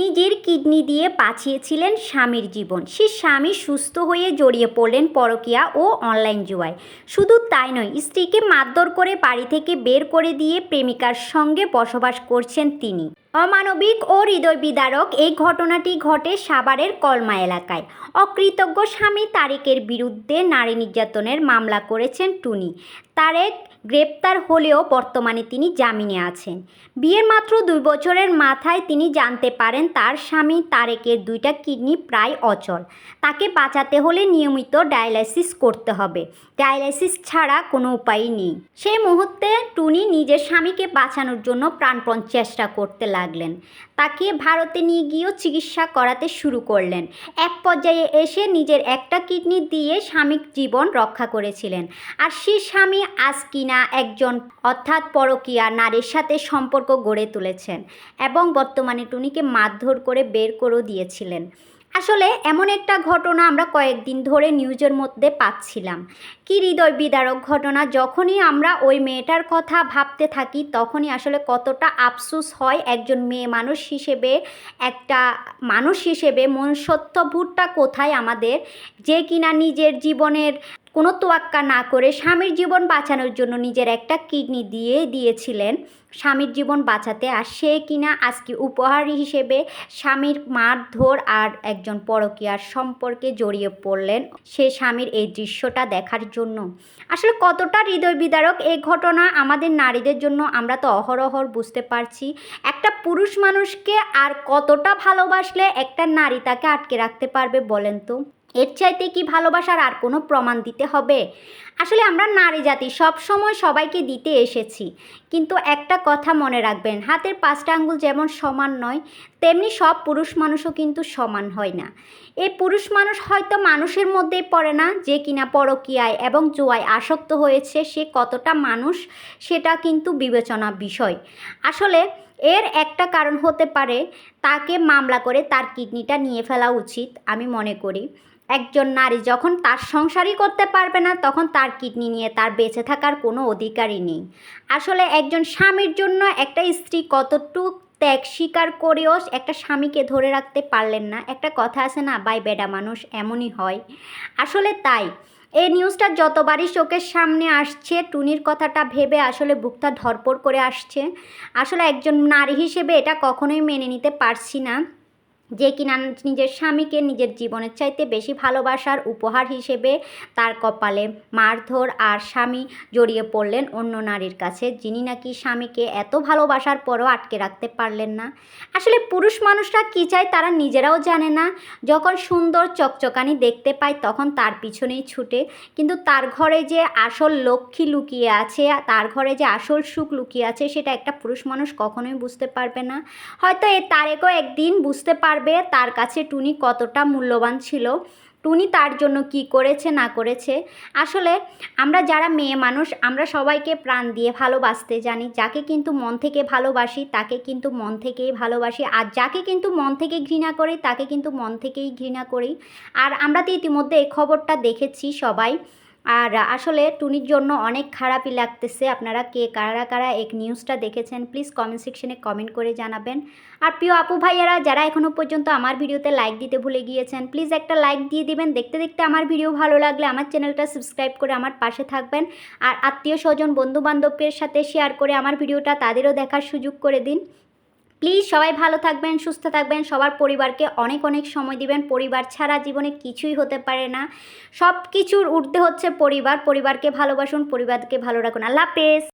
নিজের কিডনি দিয়ে বাঁচিয়েছিলেন স্বামীর জীবন। সে স্বামী সুস্থ হয়ে জড়িয়ে পড়লেন পরকীয়া ও অনলাইন জুয়ায়। শুধু তাই নয়, স্ত্রীকে মারধর করে বাড়ি থেকে বের করে দিয়ে প্রেমিকার সঙ্গে বসবাস করছেন তিনি। অমানবিক ও হৃদয় বিদারক এই ঘটনাটি ঘটে সাভারের কলমা এলাকায়। অকৃতজ্ঞ স্বামী তারেকের বিরুদ্ধে নারী নির্যাতনের মামলা করেছেন টুনি। তারেক গ্রেপ্তার হলেও বর্তমানে তিনি জামিনে আছেন। বিয়ের মাত্র দুই বছরের মাথায় তিনি জানতে পারেন তার স্বামী তারেকের দুইটা কিডনি প্রায় অচল। তাকে বাঁচাতে হলে নিয়মিত ডায়ালাইসিস করতে হবে। ডায়ালাইসিস ছাড়া কোনো উপায়ই নেই। সেই মুহূর্তে টুনি নিজের স্বামীকে বাঁচানোর জন্য প্রাণপণ চেষ্টা করতে লাগলেন। তাকে ভারতে নিয়ে গিয়েও চিকিৎসা করাতে শুরু করলেন। এক পর্যায়ে এসে নিজের একটা কিডনি দিয়ে স্বামীর জীবন রক্ষা করেছিলেন। আর সেই স্বামী আজ কিনা একজন অর্থাৎ পরকীয়া নারীর সাথে সম্পর্ক গড়ে তুলেছেন এবং বর্তমানে টুনিকে মারধর করে বের করেও দিয়েছিলেন। আসলে এমন একটা ঘটনা আমরা কয়েকদিন ধরে নিউজের মধ্যে পাচ্ছিলাম। কি হৃদয় বিদারক ঘটনা, যখনই আমরা ওই মেয়েটার কথা ভাবতে থাকি, তখনই আসলে কতটা আফসোস হয় একজন মেয়ে মানুষ হিসেবে, একটা মানুষ হিসেবে মনুষ্যত্ববোধটা কোথায় আমাদের? যে কিনা নিজের জীবনের কোনো তোয়াক্কা না করে স্বামীর জীবন বাঁচানোর জন্য নিজের একটা কিডনি দিয়ে দিয়েছিলেন। স্বামীর জীবন বাঁচাতে আর সে কিনা আজকে উপহার হিসেবে স্বামীর মারধর আর একজন পরকীয়ার সম্পর্কে জড়িয়ে পড়লেন সে স্বামীর এই দৃশ্যটা দেখার জন্য। আসলে কতটা হৃদয় বিদারক এই ঘটনা আমাদের নারীদের জন্য আমরা তো অহরহর বুঝতে পারছি। একটা পুরুষ মানুষকে আর কতটা ভালোবাসলে একটা নারী তাকে আটকে রাখতে পারবে বলেন তো? এর চাইতে কি ভালোবাসার আর কোনো প্রমাণ দিতে হবে? আসলে আমরা নারী জাতি সব সময় সবাইকে দিতে এসেছি। কিন্তু একটা কথা মনে রাখবেন, হাতের পাঁচটা আঙ্গুল যেমন সমান নয়, তেমনি সব পুরুষ মানুষও কিন্তু সমান হয় না। এই পুরুষ মানুষ হয়তো মানুষের মধ্যেই পড়ে না, যে কিনা পরকীয়ায় এবং জোয়ায় আসক্ত হয়েছে, সে কতটা মানুষ সেটা কিন্তু বিবেচনা বিষয়। আসলে এর একটা কারণ হতে পারে, তাকে মামলা করে তার কিডনিটা নিয়ে ফেলা উচিত, আমি মনে করি। একজন নারী যখন তার সংসারই করতে পারবে না, তখন তার কিডনি নিয়ে তার বেঁচে থাকার কোনো অধিকারই নেই। আসলে একজন স্বামীর জন্য একটা স্ত্রী কতটুক ত্যাগ স্বীকার করেও একটা স্বামীকে ধরে রাখতে পারলেন না। একটা কথা আছে না, বাই বেডা মানুষ এমনই হয়। আসলে তাই। এই নিউজটা যতবারই চোখের সামনে আসছে, টুনির কথাটা ভেবে আসলে বুকটা ধরপড় করে আসছে। আসলে একজন নারী হিসেবে এটা কখনোই মেনে নিতে পারছি না। যে কিনা নিজের স্বামীকে নিজের জীবনের চাইতে বেশি ভালোবাসার উপহার হিসেবে তার কপালে মারধর আর স্বামী জড়িয়ে পড়লেন অন্য নারীর কাছে, যিনি নাকি স্বামীকে এত ভালোবাসার পরও আটকে রাখতে পারলেন না। আসলে পুরুষ মানুষরা কী চায় তারা নিজেরাও জানে না। যখন সুন্দর চকচকানি দেখতে পায় তখন তার পিছনেই ছুটে। কিন্তু তার ঘরে যে আসল লক্ষ্মী লুকিয়ে আছে, তার ঘরে যে আসল সুখ লুকিয়ে আছে, সেটা একটা পুরুষ মানুষ কখনোই বুঝতে পারবে না। হয়তো এ তারেকও একদিন বুঝতে পারবে তার কাছে টুনি কতটা মূল্যবান ছিল, টুনি তার জন্য কি করেছে, না করেছে। আসলে আমরা যারা মেয়ে মানুষ, আমরা সবাইকে প্রাণ দিয়ে ভালোবাসতে জানি। যাকে কিন্তু মন থেকে ভালোবাসি, তাকে কিন্তু মন থেকেই ভালোবাসি। আর যাকে কিন্তু মন থেকে ঘৃণা করি, তাকে কিন্তু মন থেকেই ঘৃণা করি। আর আমরা তো ইতিমধ্যে এই খবরটা দেখেছি সবাই। আর আসলে টুনির জন্য অনেক খারাপই লাগতেছে। আপনারা কে, কারা কারা এক নিউজটা দেখেছেন প্লিজ কমেন্ট সেকশনে কমেন্ট করে জানাবেন। আর প্রিয় আপু ভাইয়ারা, যারা এখনও পর্যন্ত আমার ভিডিওতে লাইক দিতে ভুলে গিয়েছেন প্লিজ একটা লাইক দিয়ে দিবেন। দেখতে দেখতে আমার ভিডিও ভালো লাগলে আমার চ্যানেলটা সাবস্ক্রাইব করে আমার পাশে থাকবেন। আর আত্মীয় স্বজন বন্ধু বান্ধবের সাথে শেয়ার করে আমার ভিডিওটা তাদেরও দেখার সুযোগ করে দিন। প্লিজ সবাই ভালো থাকবেন, সুস্থ থাকবেন। সবার পরিবারকে অনেক অনেক সময় দিবেন। পরিবার ছাড়া জীবনে কিছুই হতে পারে না। সব কিছুর উঠতে হচ্ছে পরিবার। পরিবারকে ভালোবাসুন, পরিবারকে ভালো রাখুন। আল্লাহ হাফেজ।